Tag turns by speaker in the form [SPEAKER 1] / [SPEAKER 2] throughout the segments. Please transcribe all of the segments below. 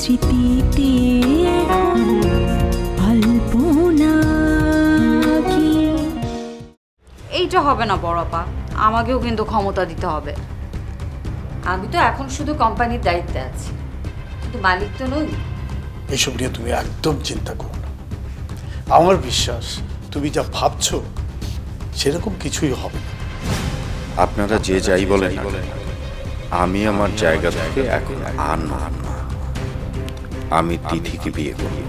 [SPEAKER 1] স্মৃতিতে এখন অল্পনা কি?
[SPEAKER 2] এইটা হবে না বড়পা আমাকেও কিন্তু ক্ষমতা দিতে হবে। আমি তো এখন শুধু কোম্পানির দায়িত্বে আছি। কিন্তু মালিক তো নই।
[SPEAKER 3] এসব নিয়ে তুমি একদম চিন্তা করো না। আমার বিশ্বাস তুমি যা ভাবছ সেরকম কিছুই হবে না।
[SPEAKER 4] আপনারা যে যাই বলেন আমি আমার জায়গা থেকে এখন আর না আমি তিথিকে বিয়ে করি।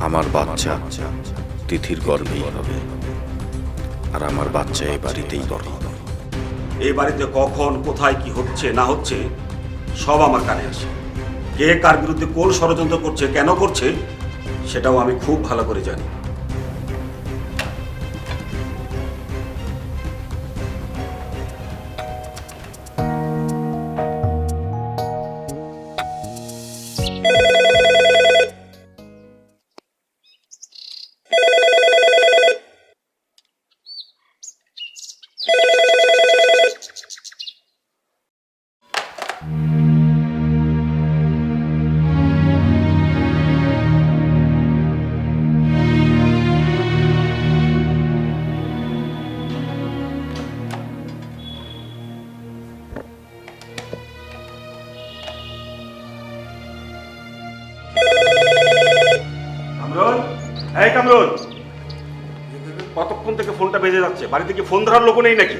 [SPEAKER 4] আমার বাচ্চা তিথির গর্ভেই হবে। আর আমার বাচ্চা এই বাড়িতেই বড় হবে।
[SPEAKER 5] এই বাড়িতে কখন, কোথায়, কি হচ্ছে, না হচ্ছে, সব আমার কানে আসে। কে কার বিরুদ্ধে কোন ষড়যন্ত্র করছে, কেন করছে, সেটাও আমি খুব ভালো করে জানি। যাচ্ছে বাড়িতে কি ফোন ধরার লোক নেই নাকি?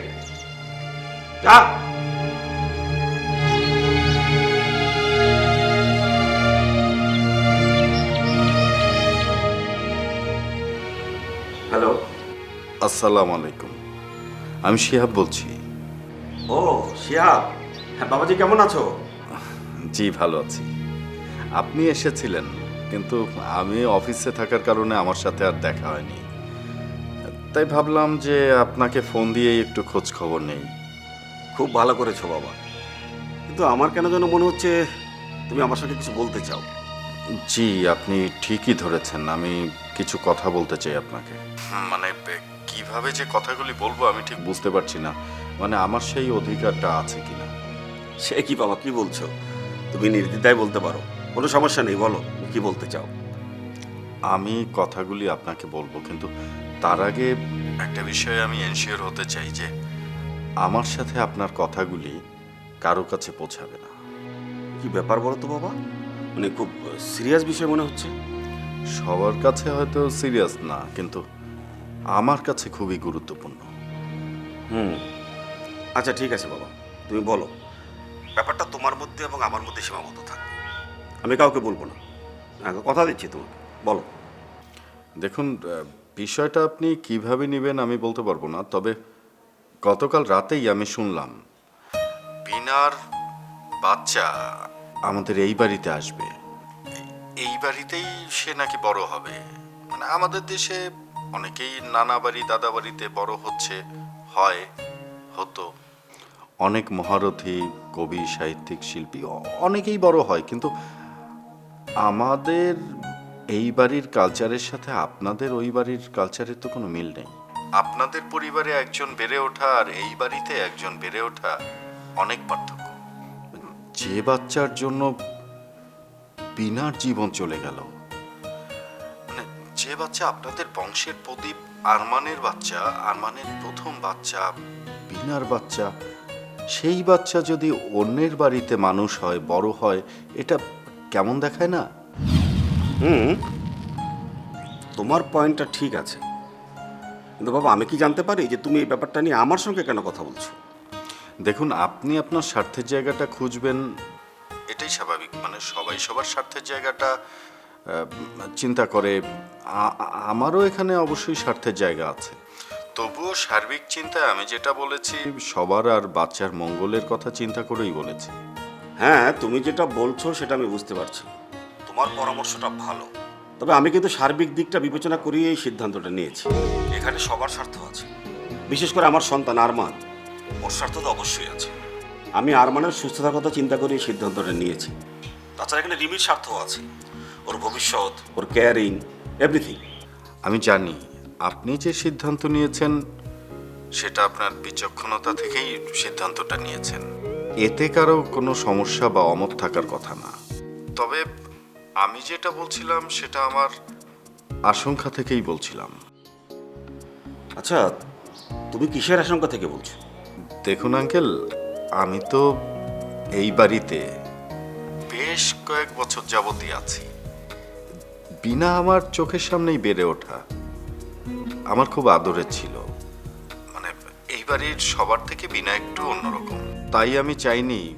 [SPEAKER 5] যা। হ্যালো।
[SPEAKER 4] আসসালামু আলাইকুম আমি শিহাব বলছি।
[SPEAKER 5] ও শিহাব। হ্যাঁ বাবাজি কেমন আছো?
[SPEAKER 4] জি ভালো আছি। আপনি এসেছিলেন কিন্তু আমি অফিসে থাকার কারণে আমার সাথে আর দেখা হয়নি। তাই ভাবলাম যে আপনাকে ফোন দিয়েই একটু খোঁজ খবর নেই।
[SPEAKER 5] খুব ভালো করেছ বাবা। কিন্তু আমার কেন যেন মনে হচ্ছে তুমি আমার সঙ্গে কিছু বলতে চাও।
[SPEAKER 4] জি আপনি ঠিকই ধরেছেন। আমি কিছু কথা বলতে চাই আপনাকে। মানে কীভাবে যে কথাগুলি বলব আমি ঠিক বুঝতে পারছি না। মানে আমার সেই অধিকারটা আছে কিনা?
[SPEAKER 5] সে কি বাবা কি বলছো? তুমি নির্দ্বিধায় বলতে পারো। কোনো সমস্যা নেই বলো কি বলতে চাও?
[SPEAKER 4] আমি কথাগুলি আপনাকে বলব কিন্তু তার আগে একটা বিষয়ে আমি এনশিওর হতে চাই যে আমার সাথে আপনার কথাগুলি কারও কাছে পৌঁছাবে না।
[SPEAKER 5] কি ব্যাপার বলো তো বাবা? মানে খুব সিরিয়াস বিষয় মনে হচ্ছে।
[SPEAKER 4] সবার কাছে হয়তো সিরিয়াস না কিন্তু আমার কাছে খুবই গুরুত্বপূর্ণ।
[SPEAKER 5] হুম। আচ্ছা ঠিক আছে বাবা। তুমি বলো। ব্যাপারটা তোমার মধ্যে এবং আমার মধ্যে সীমাবদ্ধ থাকবে আমি কাউকে বলব না। কথা দিচ্ছি তোমাকে। বলো।
[SPEAKER 4] দেখুন বিষয়টা আপনি কীভাবে নেবেন আমি বলতে পারব না, তবে গতকাল রাতেই আমি শুনলাম, বিনার বাচ্চা আমাদের এই বাড়িতে আসবে। এই বাড়িতেই সে নাকি বড় হবে। মানে আমাদের দেশে অনেকেই নানা বাড়ি, দাদা বাড়িতে বড় হচ্ছে, হয়, হতো। অনেক মহারথী, কবি, সাহিত্যিক, শিল্পী অনেকেই বড় হয়, কিন্তু আমাদের এই বাড়ির কালচারের সাথে আপনাদের ওই বাড়ির কালচারের তো কোনো মিল নেই। আপনাদের পরিবারে একজন বেড়ে ওঠা আর এই বাড়িতে একজন বেড়ে ওঠা অনেক পার্থক্য। যে বাচ্চার জন্য বিনার জীবন চলে গেল মানে যে বাচ্চা আপনাদের বংশের প্রদীপ আরমানের বাচ্চা, আরমানের প্রথম বাচ্চা, বিনার বাচ্চা, সেই বাচ্চা যদি অন্যের বাড়িতে মানুষ হয়, বড় হয়, এটা কেমন দেখায় না?
[SPEAKER 5] হুম। তোমার পয়েন্টটা ঠিক আছে। কিন্তু বাবা আমি কি জানতে পারি যে তুমি এই ব্যাপারটা নিয়ে আমার সঙ্গে কেন কথা বলছো?
[SPEAKER 4] দেখুন আপনি আপনার স্বার্থের জায়গাটা খুঁজবেন এটাই স্বাভাবিক। মানে সবাই সবার স্বার্থের জায়গাটা চিন্তা করে। আমারও এখানে অবশ্যই স্বার্থের জায়গা আছে। তবুও সার্বিক চিন্তায় আমি যেটা বলেছি সবার আর বাচ্চার মঙ্গলের কথা চিন্তা করেই বলেছি।
[SPEAKER 5] হ্যাঁ তুমি যেটা বলছো সেটা আমি বুঝতে পারছি। তোমার পরামর্শটা ভালো। তবে আমি কিন্তু সার্বিক দিকটা বিবেচনা করিয়ে এই সিদ্ধান্তটা নিয়েছি। এখানে সবার স্বার্থ আছে। বিশেষ করে আমার সন্তান আরমান। ওর স্বার্থ তো অবশ্যই আছে। আমি আরমানের সুস্থতার কথা চিন্তা করে এই সিদ্ধান্তটা নিয়েছি। তাছাড়া এখানে রিমির স্বার্থ আছে। ওর ভবিষ্যৎ ওর কেয়ারিং এভরিথিং
[SPEAKER 4] আমি জানি আপনি যে সিদ্ধান্ত নিয়েছেন সেটা আপনার বিচক্ষণতা থেকেই সিদ্ধান্তটা নিয়েছেন। এতে কারও কোনো সমস্যা বা অমত থাকার কথা না। তবে আমি যেটা বলছিলাম সেটা আমার আশঙ্কা থেকেই বলছিলাম।
[SPEAKER 5] আচ্ছা তুমি কিসের আশঙ্কা থেকে বলছো?
[SPEAKER 4] দেখুন আঙ্কেল আমি তো এই বাড়িতে বেশ কয়েক বছর যাবতই আছি। বিনা আমার চোখের সামনেই বেড়ে ওঠা আমার খুব আদরের ছিল। মানে এই বাড়ির সবার থেকে বিনা একটু অন্যরকম। তাই আমি চাইনি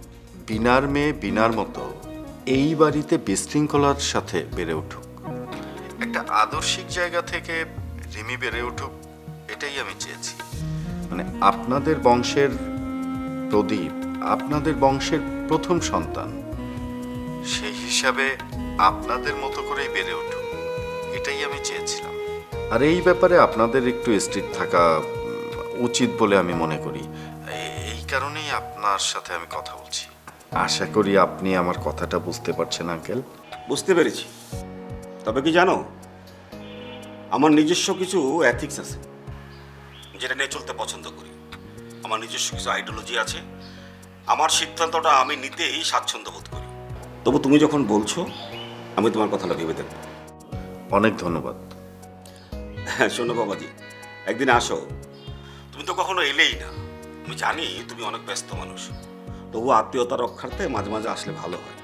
[SPEAKER 4] বিনার মেয়ে বিনার মতো এই বাড়িতে বিশৃঙ্খলার সাথে বেড়ে উঠুক। একটা আদর্শিক জায়গা থেকে রিমি বেড়ে উঠুক, এটাই আমি চেয়েছি। মানে আপনাদের বংশের প্রদীপ, আপনাদের বংশের প্রথম সন্তান, সেই হিসাবে আপনাদের মতো করেই বেড়ে উঠুক, এটাই আমি চেয়েছিলাম। আর এই ব্যাপারে আপনাদের একটু স্ট্রিক্ট থাকা উচিত বলে আমি মনে করি। এই কারণেই আপনার সাথে আমি কথা বলছি। আশা করি আপনি আমার কথাটা বুঝতে পারছেন আঙ্কেল।
[SPEAKER 5] বুঝতে পেরেছি। তবে কি জানো আমার নিজস্ব কিছু অ্যাথিক্স আছে যেটা নিয়ে চলতে পছন্দ করি। আমার নিজস্ব কিছু আইডিওলজি আছে আমার সিদ্ধান্তটা আমি নিতেই স্বাচ্ছন্দ্য বোধ করি। তবু তুমি যখন বলছো আমি তোমার কথাটা ভেবে দেখব।
[SPEAKER 4] অনেক ধন্যবাদ।
[SPEAKER 5] হ্যাঁ শোনো বাবাজি একদিন আসো। তুমি তো কখনো এলেই না। আমি জানি তুমি অনেক ব্যস্ত মানুষ। তবু আত্মীয়তা রক্ষার্থে মাঝে মাঝে আসলে ভালো হয়।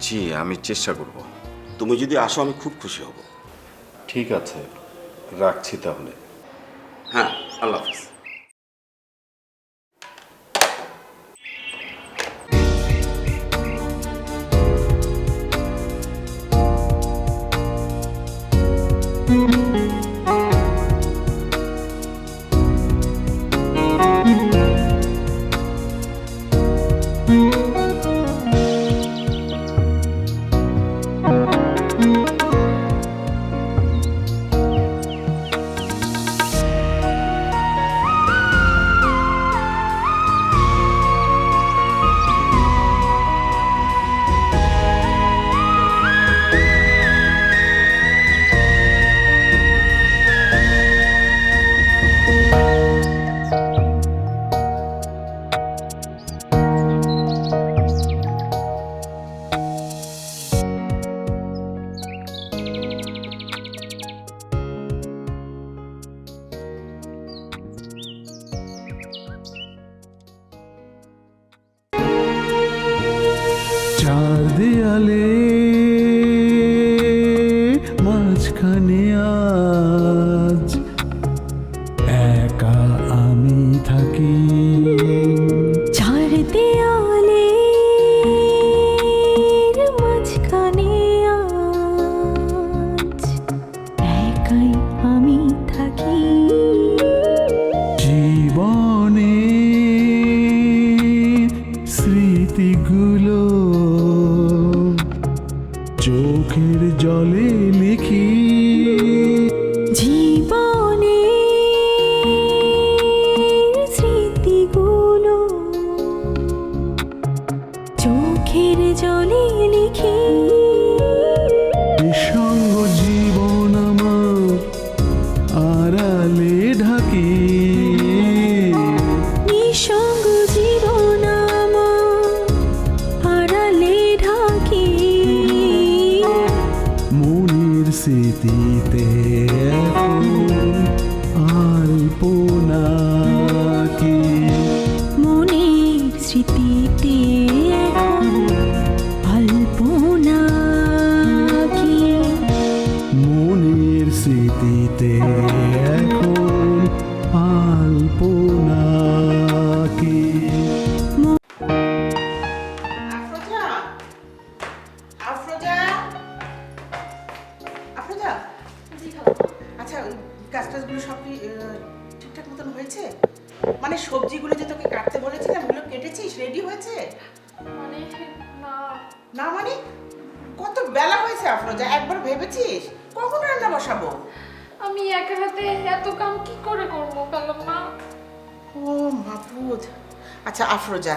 [SPEAKER 4] জি আমি চেষ্টা করব।
[SPEAKER 5] তুমি যদি আসো আমি খুব খুশি হব।
[SPEAKER 4] ঠিক আছে রাখছি তাহলে।
[SPEAKER 5] হ্যাঁ আল্লাহ হাফিজ।
[SPEAKER 6] চার জলে
[SPEAKER 7] কত বেলা হয়েছে আফরোজা? একবার ভেবেছিস? কখন রান্না বসাবো?
[SPEAKER 8] আমি একা হাতে এত কাম কি করে করব কালাম না
[SPEAKER 7] ও মাপুদ আচ্ছা আফরোজা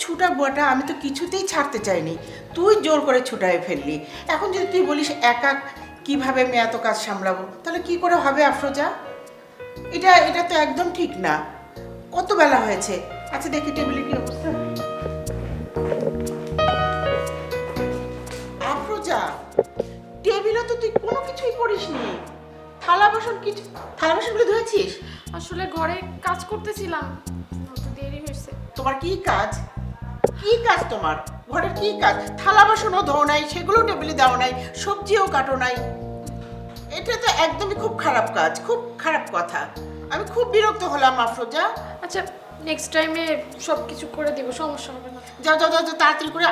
[SPEAKER 7] ছুটা বুয়াটা আমি তো কিছুতেই ছাড়তে চাইনি। তুই জোর করে ছুটায় ফেললি। এখন যদি তুই বলিস একা কীভাবে আমি এত কাজ সামলাবো তাহলে কি করে হবে আফরোজা? এটা এটা তো একদম ঠিক না। কত বেলা হয়েছে? আচ্ছা দেখি টেবিলে কি অবস্থা। কোনো কিছুই করিসনি থালা বাসন কিছু থালা বাসনগুলো ধুয়েছিস?
[SPEAKER 8] আসলে ঘরে কাজ করতেছিলাম। দেরি হয়েছে।
[SPEAKER 7] তোমার কি কাজ? কি কাজ তোমার? ঘরের কি কাজ? থালা বাসনও ধোও নাই সেগুলো টেবিলে দাও নাই সবজিও কাটো নাই। এটা তো একদমই খুব খারাপ কাজ খুব খারাপ কথা। আমি খুব বিরক্ত হলাম আফরোজা।
[SPEAKER 8] আচ্ছা নেক্সট টাইমে সব কিছু করে দিব সমস্যা হবে না।
[SPEAKER 7] যাও যাও যাও তাড়াতাড়ি করে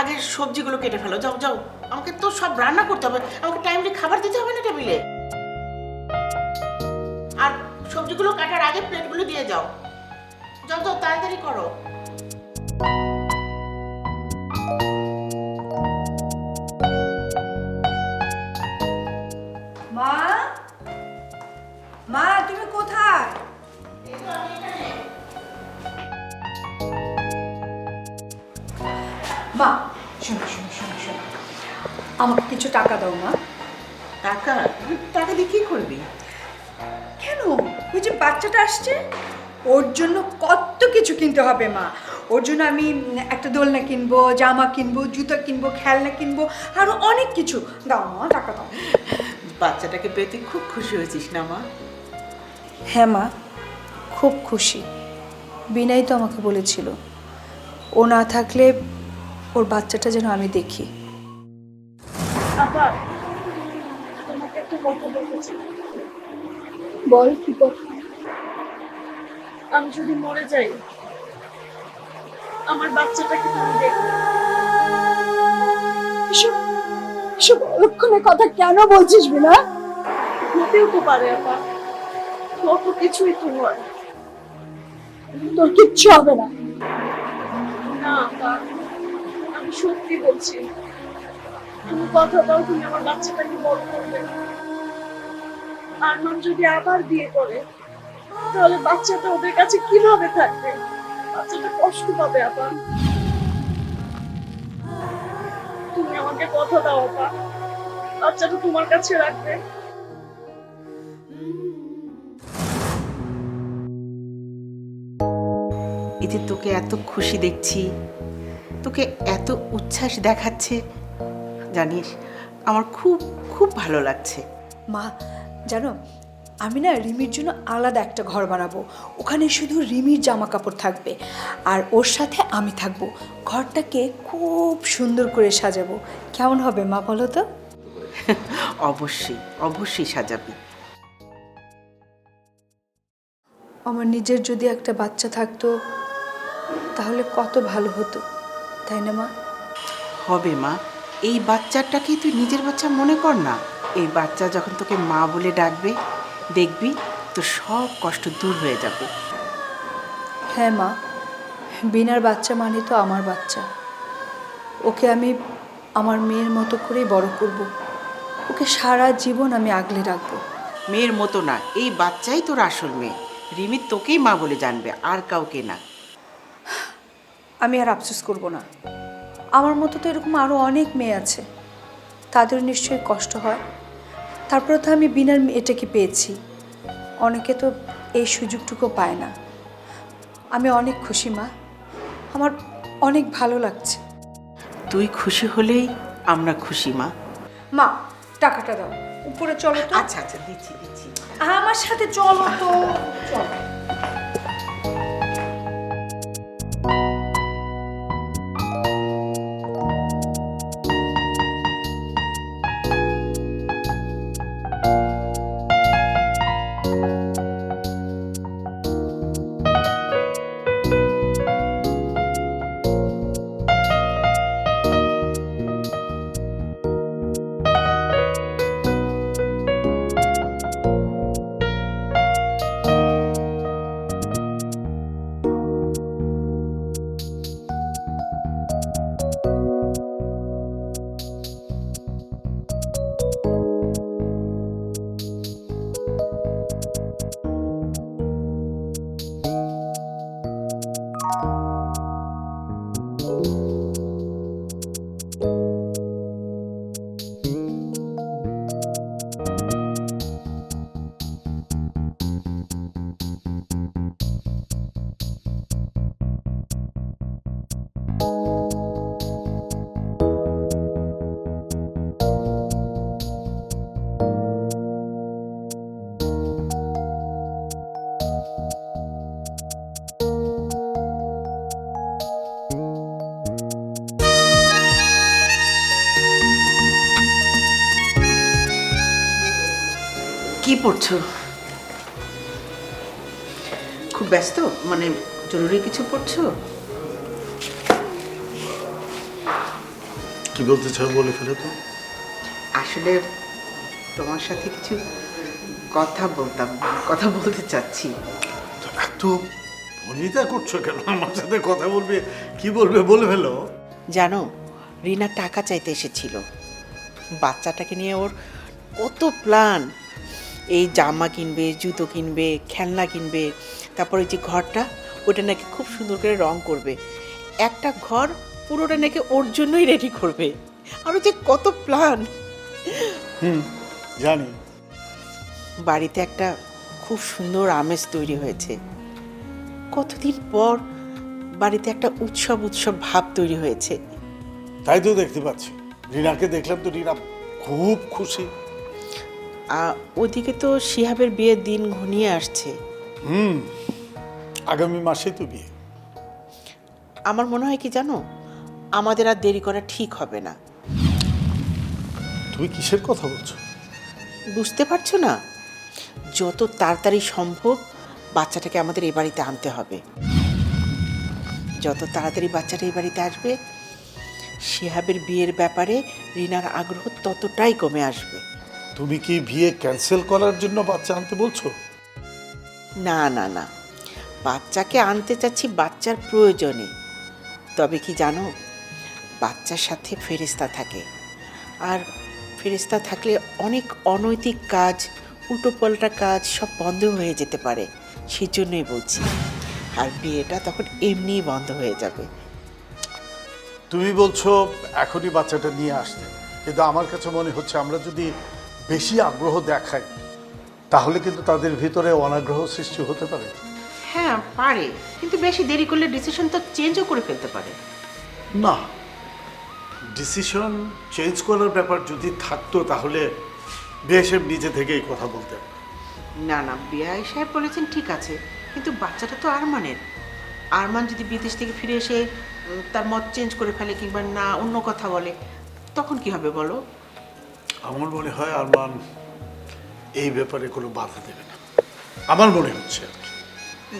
[SPEAKER 7] আগে সবজিগুলো কেটে ফেলো। যাও যাও। আমাকে তো সব রান্না করতে হবে। আমাকে টাইমলি খাবার দিতে হবে না টেবিলে। আর সবজিগুলো কাটার আগে প্লেটগুলো দিয়ে যাও। যাও তাড়াতাড়ি করো।
[SPEAKER 9] মা? মা, তুমি কোথায়? আমাকে কিছু টাকা দাও মা।
[SPEAKER 7] টাকা? টাকা দিয়ে কি করবি?
[SPEAKER 9] কেন? ওই যে বাচ্চাটা আসছে ওর জন্য কত কিছু কিনতে হবে মা। ওর জন্য আমি একটা দোলনা কিনবো জামা কিনবো জুতো কিনবো খেলনা কিনবো আরও অনেক কিছু। দাও মা টাকা দাও।
[SPEAKER 7] বাচ্চাটাকে পেতে খুব খুশি হয়েছিস না মা?
[SPEAKER 10] হ্যাঁ মা খুব খুশি। বিনাই তো আমাকে বলেছিল ও না থাকলে ওর বাচ্চাটা যেন আমি দেখি।
[SPEAKER 8] বল কি কথা? আমি যদি মরে যাই আমার বাচ্চাটাকে তুমি দেখবে।
[SPEAKER 9] এসব এসব অলক্ষণের কথা কেন বলছিস বিনা?
[SPEAKER 8] হতেও তো পারে আপা। কত কিছুই তো হয়।
[SPEAKER 9] তোর কিচ্ছু হবে না।
[SPEAKER 8] না আপা। আমি সত্যি বলছি তুমি কথা দাও, তুমি আমার বাচ্চাটাকে বড় করবে। আরমান যদি আবার বিয়ে করে, তাহলে বাচ্চাটা ওদের কাছে কীভাবে থাকবে? বাচ্চাটা কষ্ট পাবে, আপা। তুমি আমাকে কথা দাও, আপা। বাচ্চাটা তোমার কাছে রাখবে।
[SPEAKER 7] যে তোকে এত খুশি দেখছি, তোকে এত উচ্ছ্বাস দেখাচ্ছে জানিস আমার খুব খুব ভালো লাগছে।
[SPEAKER 10] মা জানো আমি না রিমির জন্য আলাদা একটা ঘর বানাবো। ওখানে শুধু রিমির জামা কাপড় থাকবে আর ওর সাথে আমি থাকব। ঘরটাকে খুব সুন্দর করে সাজাবো। কেমন হবে মা বলো তো?
[SPEAKER 7] অবশ্যই অবশ্যই সাজাবি।
[SPEAKER 10] আমার নিজের যদি একটা বাচ্চা থাকতো তাহলে কত ভালো হতো তাই না মা?
[SPEAKER 7] হবে মা এই বাচ্চাটাকেই তুই নিজের বাচ্চা মনে কর না। এই বাচ্চা যখন তোকে মা বলে ডাকবে দেখবি তো সব কষ্ট দূর হয়ে যাবে।
[SPEAKER 10] হ্যাঁ মা বিনার বাচ্চা মানে তো আমার বাচ্চা। ওকে আমি আমার মেয়ের মতো করেই বড় করব। ওকে সারা জীবন আমি আগলে রাখব।
[SPEAKER 7] মেয়ের মতো না এই বাচ্চাই তোর আসল মেয়ে। রিমি তোকেই মা বলে জানবে আর কাউকে না।
[SPEAKER 10] আমি আর আফসোস করব না। আমার মতো তো এরকম আরও অনেক মেয়ে আছে। তাদের নিশ্চয়ই কষ্ট হয়। তারপরে তো আমি বিনার মেয়েটাকে পেয়েছি? অনেকে তো এই সুযোগটুকু পায় না। আমি অনেক খুশি মা। আমার অনেক ভালো লাগছে।
[SPEAKER 7] তুই খুশি হলেই আমরা খুশি মা।
[SPEAKER 10] মা টাকাটা দাও। উপরে চলো তো।
[SPEAKER 7] আচ্ছা আচ্ছা দিচ্ছি দিচ্ছি।
[SPEAKER 10] আমার সাথে চলো তো। চলো।
[SPEAKER 7] পড়ছো? খুব ব্যস্ত? মানে জরুরি কিছু পড়ছো?
[SPEAKER 3] কি বলতে চাও বলে ফেলে তো।
[SPEAKER 7] আসলে তোমার সাথে কিছু কথা বলতাম কথা বলতে চাচ্ছি।
[SPEAKER 3] তো এত ভনিতা করছ কেন? আমার সাথে কথা বলবে কি বলবে বলে ফেলো।
[SPEAKER 7] জানো রিনা টাকা চাইতে এসেছিল। বাচ্চাটাকে নিয়ে ওর কত প্ল্যান এই জামা কিনবে জুতো কিনবে খেলনা কিনবে তারপর ওই যে ঘরটা ওটা নাকি খুব সুন্দর করে রং করবে। একটা ঘর পুরোটা নাকি ওর জন্যই রেডি করবে। আরও যে কত প্ল্যান
[SPEAKER 3] হুম জানি।
[SPEAKER 7] বাড়িতে একটা খুব সুন্দর আমেজ তৈরি হয়েছে। কতদিন পর বাড়িতে একটা উৎসব উৎসব ভাব তৈরি হয়েছে।
[SPEAKER 3] তাই তো দেখতে পাচ্ছি। রিনাকে দেখলাম তো রিনা খুব খুশি।
[SPEAKER 7] ওদিকে তো শিহাবের বিয়ের দিন ঘনিয়ে আসছে।
[SPEAKER 3] হুম আগামী মাসে তো বিয়ে।
[SPEAKER 7] আমার মনে হয় কি জানো? আমাদের আর দেরি করা ঠিক হবে না।
[SPEAKER 3] তুমি কিসের কথা বলছো?
[SPEAKER 7] বুঝতে পারছ না? যত তাড়াতাড়ি সম্ভব বাচ্চাটাকে আমাদের এই বাড়িতে আনতে হবে। যত তাড়াতাড়ি বাচ্চাটা এই বাড়িতে আসবে শিহাবের বিয়ের ব্যাপারে রিনার আগ্রহ ততটাই কমে আসবে।
[SPEAKER 3] তুমি কি বিয়ে ক্যান্সেল করার জন্য বাচ্চা আনতে বলছো?
[SPEAKER 7] না না না। বাচ্চাকে আনতে চাচ্ছি বাচ্চার প্রয়োজনে। তবে কি জানো বাচ্চার সাথে ফেরিস্তা থাকে। আর ফেরিস্তা থাকলে অনেক অনৈতিক কাজ উল্টোপাল্টা কাজ সব বন্ধ হয়ে যেতে পারে। সেই জন্যই বলছি। আর বিয়েটা তখন এমনিই বন্ধ হয়ে যাবে।
[SPEAKER 3] তুমি বলছো এখনই বাচ্চাটা নিয়ে আসতে। কিন্তু আমার কাছে মনে হচ্ছে আমরা যদি বেশি আগ্রহ দেখায় তাহলে কিন্তু তাদের ভিতরে অনাগ্রহ সৃষ্টি হতে পারে।
[SPEAKER 7] হ্যাঁ পারে কিন্তু বেশি দেরি করলে ডিসিশন তো চেঞ্জও করে ফেলতে পারে।
[SPEAKER 3] না ডিসিশন চেঞ্জ করার ব্যাপার যদি থাকতো তাহলে বিএসএফ নিজে থেকেই কথা বলতেন।
[SPEAKER 7] না না বিআই সাহেব বলেছেন ঠিক আছে কিন্তু বাচ্চাটা তো আরমানের। আরমান যদি বিদেশ থেকে ফিরে এসে তার মত চেঞ্জ করে ফেলে কিংবা না অন্য কথা বলে তখন কি হবে বলো?
[SPEAKER 3] আমার মনে হয় আরমান এই ব্যাপারে কোনো বাধা দেবে না। আমার মনে হচ্ছে আর কি।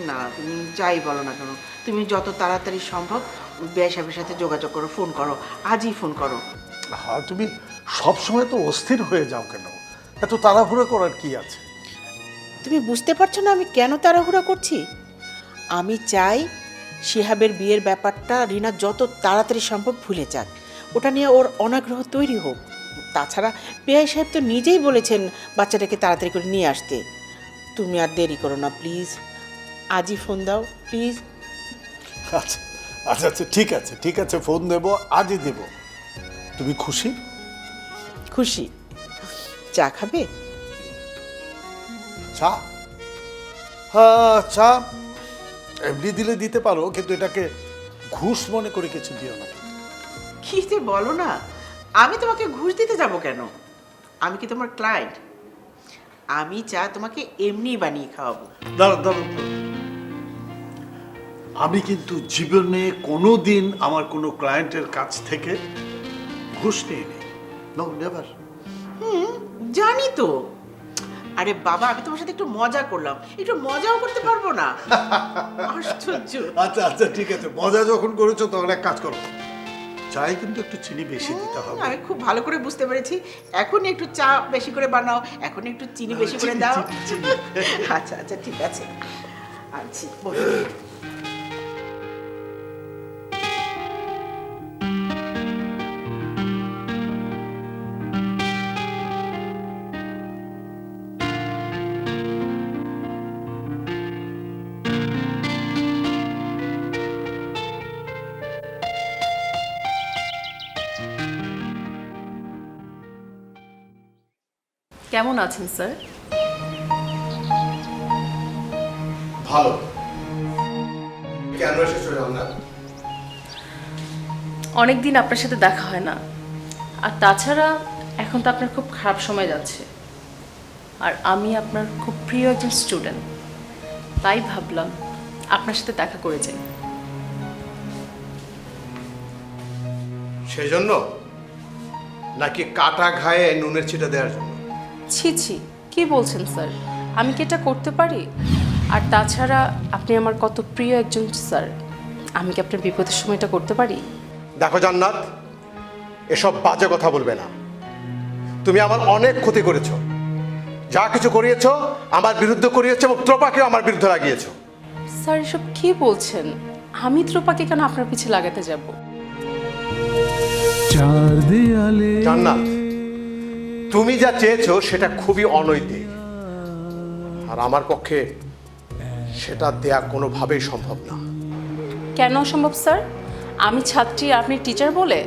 [SPEAKER 7] না তুমি যাই বলো না কেন তুমি যত তাড়াতাড়ি সম্ভব সাহেবের সাথে যোগাযোগ করো ফোন করো আজই ফোন করো।
[SPEAKER 3] হ্যাঁ তুমি সব সময় তো অস্থির হয়ে যাও কেন? এত তাড়াহুড়ো করার কি আছে?
[SPEAKER 7] তুমি বুঝতে পারছ না আমি কেন তাড়াহুড়া করছি? আমি চাই শিহাবের বিয়ের ব্যাপারটা রিনা যত তাড়াতাড়ি সম্ভব ভুলে যাক। ওটা নিয়ে ওর অনাগ্রহ তৈরি হোক। তাছাড়া বেআই সাহেব তো নিজেই বলেছেন বাচ্চাটাকে তাড়াতাড়ি করে নিয়ে আসতে। তুমি আর দেরি করো না প্লিজ। আজই ফোন দাও প্লিজ।
[SPEAKER 3] আচ্ছা আচ্ছা আচ্ছা ঠিক আছে ঠিক আছে ফোন দেবো আজই দেব। তুমি খুশি?
[SPEAKER 7] খুশি। চা খাবে?
[SPEAKER 3] চা? হ্যাঁ চা। এমনি দিলে দিতে পারো কিন্তু এটাকে ঘুষ মনে করে কিছু দিও না।
[SPEAKER 7] কি যে বলো না। আমি তোমাকে ঘুষ দিতে যাব কেন? আমি কি তোমার ক্লায়েন্ট আমি চা তোমাকে এমনি বানিয়ে খাওয়াবো।
[SPEAKER 3] আমি কিন্তু জীবনে কোনো দিন আমার কোনো ক্লায়েন্টের কাছ থেকে ঘুষ নিইনি। নো নেভার
[SPEAKER 7] জানি তো। আরে বাবা আমি তোমার সাথে একটু মজা করলাম। একটু মজাও করতে পারব না। আশ্চর্য।
[SPEAKER 3] আচ্ছা আচ্ছা ঠিক আছে। মজা যখন করেছ তখন এক কাজ করো। চায়ে কিন্তু একটু চিনি বেশি দিতে হবে।
[SPEAKER 7] আমি খুব ভালো করে বুঝতে পেরেছি। এখন একটু চা বেশি করে বানাও এখন একটু চিনি বেশি করে দাও। আচ্ছা আচ্ছা ঠিক আছে। আচ্ছা
[SPEAKER 8] কেমন আছেন স্যার?
[SPEAKER 11] ভালো। কেন এসেছ রান্না
[SPEAKER 8] অনেক দিন আপনার সাথে দেখা হয় না। আর তাছাড়া এখন তো আপনার খুব খারাপ সময় যাচ্ছে। আর আমি আপনার খুব প্রিয় একজন স্টুডেন্ট তাই ভাবলাম আপনার সাথে দেখা করে যাই।
[SPEAKER 11] সেই জন্য নাকি কাটা ঘায়ে নুনের ছিটা দেওয়ার জন্য?
[SPEAKER 8] ছি ছি কি বলছেন স্যার? আমি কি এটা করতে পারি? আর তাছাড়া আপনি আমার কত প্রিয় একজন স্যার। আমি কি আপনার বিপদের সময় এটা করতে পারি?
[SPEAKER 11] দেখো জান্নাত এসব বাজে কথা বলবে না। তুমি আমার অনেক ক্ষতি করেছ। যা কিছু করিয়েছো আমার বিরুদ্ধে করিয়েছো এবং ত্রপাকেও আমার বিরুদ্ধে লাগিয়েছো।
[SPEAKER 8] স্যার এসব কি বলছেন? আমি ত্রোপাকে কেন আপনার পিছে লাগাতে যাব?
[SPEAKER 6] চার দেয়ালে
[SPEAKER 11] জান্নাত তুমি যা চেয়েছো সেটা খুবই অনৈতিক। আর আমার পক্ষে সেটা দেয়া কোনোভাবেই সম্ভব না।
[SPEAKER 8] কেন সম্ভব স্যার? আমি ছাত্রী আপনি টিচার বলে?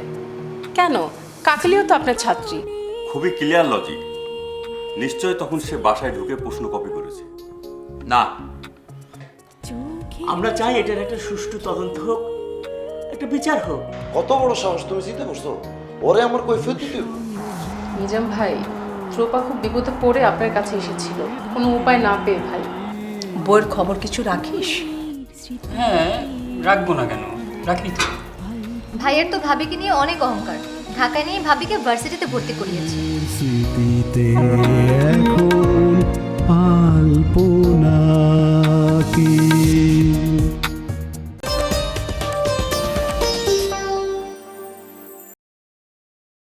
[SPEAKER 8] কেন? কাকলিও তো আপনার ছাত্রী।
[SPEAKER 5] খুবই ক্লিয়ার লজিক। নিশ্চয় তখন সে বাসায় ঢুকে প্রশ্ন কপি করেছে।
[SPEAKER 12] না। আমরা চাই এটার একটা সুষ্ঠু তদন্ত হোক একটা বিচার হোক।
[SPEAKER 13] কত বড় সাহস তুমি চিন্তা করছ? ওরে আমার কৈফিয়ত দিতে হবে?
[SPEAKER 8] নিজাম ভাই রূপা খুব বিপদে পড়ে আপনার কাছে এসেছিল। কোনো উপায় না পেয়ে ভাই।
[SPEAKER 9] বইয়ের খবর কিছু রাখিস?
[SPEAKER 12] হ্যাঁ রাখব না কেন? রাখি তো।
[SPEAKER 1] ভাইয়ের তো ভাবিকে নিয়ে অনেক অহংকার। ঢাকায় নিয়ে ভাবিকে ভার্সিটিতে ভর্তি করিয়েছে।